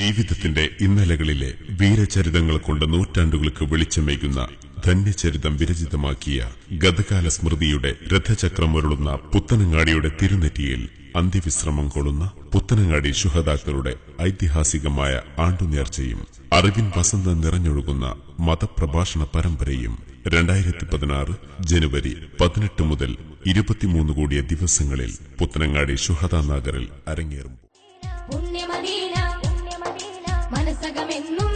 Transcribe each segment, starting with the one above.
ജീവിതത്തിന്റെ ഇന്നലകളിലെ വീരചരിതങ്ങൾ കൊണ്ട് നൂറ്റാണ്ടുകൾക്ക് വെളിച്ചമേകുന്ന ധന്യചരിതം വിരചിതമാക്കിയ ഗതകാല സ്മൃതിയുടെ രഥചക്രമുരുളുന്ന പുത്തനങ്ങാടിയുടെ തിരുനെറ്റിയിൽ അന്ത്യവിശ്രമം കൊള്ളുന്ന പുത്തനങ്ങാടി ശുഹദാക്കളുടെ ഐതിഹാസികമായ ആണ്ടുനേർച്ചയും അറിവിൻ വസന്തം നിറഞ്ഞൊഴുകുന്ന മതപ്രഭാഷണ പരമ്പരയും രണ്ടായിരത്തി പതിനാറ് ജനുവരി പതിനെട്ട് മുതൽ ഇരുപത്തിമൂന്ന് കൂടിയ ദിവസങ്ങളിൽ പുത്തനങ്ങാടി ശുഹദാ നഗറിൽ അരങ്ങേറും. മനസ്സകമെന്നും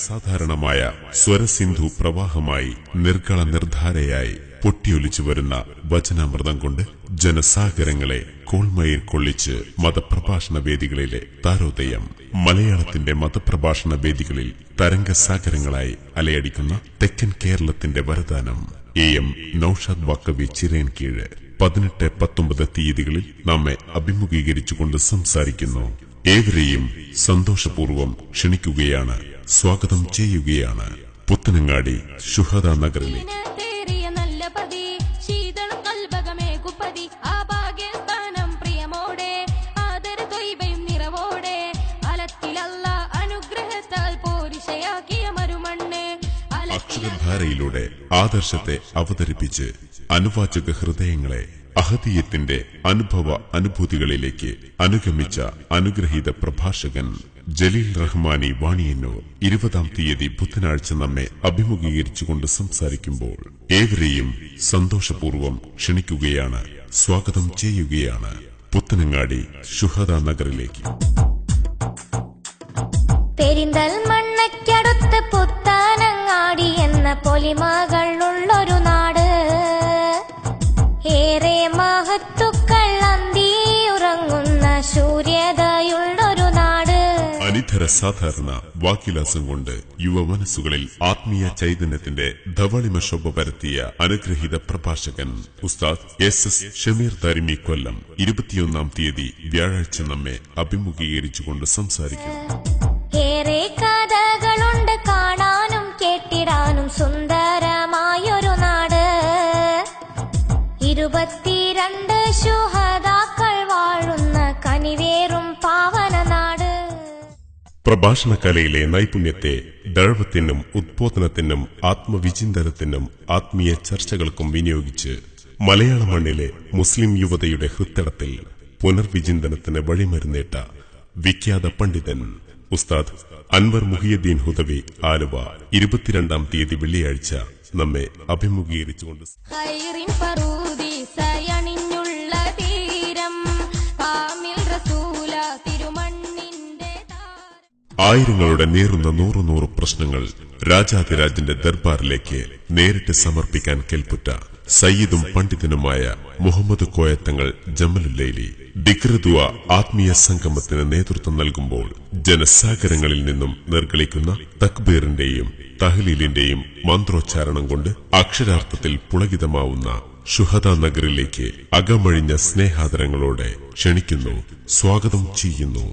ഇതര സാധാരണമായ സ്വരസിന്ധു പ്രവാഹമായി നിർക്കള നിർധാരയായി പൊട്ടിയൊലിച്ചു വരുന്ന വചനാമൃതം കൊണ്ട് ജനസാഗരങ്ങളെ കോൾമയിൽ കൊള്ളിച്ച് മതപ്രഭാഷണ വേദികളിലെ താരോദയം മലയാളത്തിന്റെ മതപ്രഭാഷണ വേദികളിൽ തരംഗസാഗരങ്ങളായി അലയടിക്കുന്ന തെക്കൻ കേരളത്തിന്റെ വരദാനം. എ എം നൌഷാദ് വാക്കവി ചിരേൻ കീഴ് പതിനെട്ട് പത്തൊമ്പത് തീയതികളിൽ നമ്മെ അഭിമുഖീകരിച്ചുകൊണ്ട് സംസാരിക്കുന്നു. ഏവരെയും സന്തോഷപൂർവം ക്ഷണിക്കുകയാണ്. സ്വാഗതം ചെയ്യുകയാണ് പുത്തനങ്ങാടി ശുഹദ നഗറിലെ. അക്ഷരധാരയിലൂടെ ആദർശത്തെ അവതരിപ്പിച്ച് അനുവാചക ഹൃദയങ്ങളെ അഹതീയത്തിന്റെ അനുഭവ അനുഭൂതികളിലേക്ക് അനുഗമിച്ച അനുഗ്രഹീത പ്രഭാഷകൻ ജലീൽ റഹ്മാനി വാണിയന്നൂർ ഇരുപതാം തീയതി ബുധനാഴ്ച നമ്മെ അഭിമുഖീകരിച്ചുകൊണ്ട് സംസാരിക്കുമ്പോൾ ഏവരെയും സന്തോഷപൂർവം ക്ഷണിക്കുകയാണ്. സ്വാഗതം ചെയ്യുകയാണ് പുത്തനങ്ങാടി ശുഹദ നഗറിലേക്ക്. പെരിന്തൽ മണ്ണയ്ക്കടുത്ത് പുത്താനങ്ങാടി എന്ന പൊലിമകൾ അനിതര സാധാരണ വാക്കിലാസം കൊണ്ട് യുവ മനസ്സുകളിൽ ആത്മീയ ചൈതന്യത്തിന്റെ ധവളിമ ശോഭ പരത്തിയ അനുഗ്രഹീത പ്രഭാഷകൻ ഉസ്താദ് എസ് എസ് ഷമീർ താരിമി കൊല്ലം ഇരുപത്തിയൊന്നാം തീയതി വ്യാഴാഴ്ച നമ്മെ അഭിമുഖീകരിച്ചുകൊണ്ട് സംസാരിക്കുന്നു. ഏറെ കഥകളുണ്ട് കാണാനും കേട്ടിടാനും പ്രഭാഷണ കലയിലെ നൈപുണ്യത്തെ ദഴവത്തിനും ഉദ്ബോധനത്തിനും ആത്മവിചിന്തനത്തിനും ആത്മീയ ചർച്ചകൾക്കും വിനിയോഗിച്ച് മലയാള മണ്ണിലെ മുസ്ലിം യുവതയുടെ ഹൃത്തടത്തിൽ പുനർവിചിന്തനത്തിന് വഴിമരുന്നേട്ട വിഖ്യാത പണ്ഡിതൻ ഉസ്താദ് അൻവർ മുഹിയുദ്ദീൻ ഹുദവി ആലുവ ഇരുപത്തിരണ്ടാം തീയതി വെള്ളിയാഴ്ച നമ്മെ അഭിമുഖീകരിച്ചുകൊണ്ട് ആയിരങ്ങളുടെ നേറുന്ന നൂറു നൂറ് പ്രശ്നങ്ങൾ രാജാതിരാജന്റെ ദർബാറിലേക്ക് നേരിട്ട് സമർപ്പിക്കാൻ കേൾപ്പുറ്റ സയ്യിദും പണ്ഡിതനുമായ മുഹമ്മദ് കോയത്തങ്ങൾ ജമലുല്ലൈലി ദിക്രദുവ ആത്മീയ സംഗമത്തിന് നേതൃത്വം നൽകുമ്പോൾ ജനസാഗരങ്ങളിൽ നിന്നും നിർഗളിക്കുന്ന തക്ബീറിന്റെയും തഹലീലിന്റെയും മന്ത്രോച്ചാരണം കൊണ്ട് അക്ഷരാർത്ഥത്തിൽ പുളകിതമാവുന്ന ഷുഹദ നഗറിലേക്ക് അകമഴിഞ്ഞ സ്നേഹാദരങ്ങളോടെ ക്ഷണിക്കുന്നു സ്വാഗതം ചെയ്യുന്നു.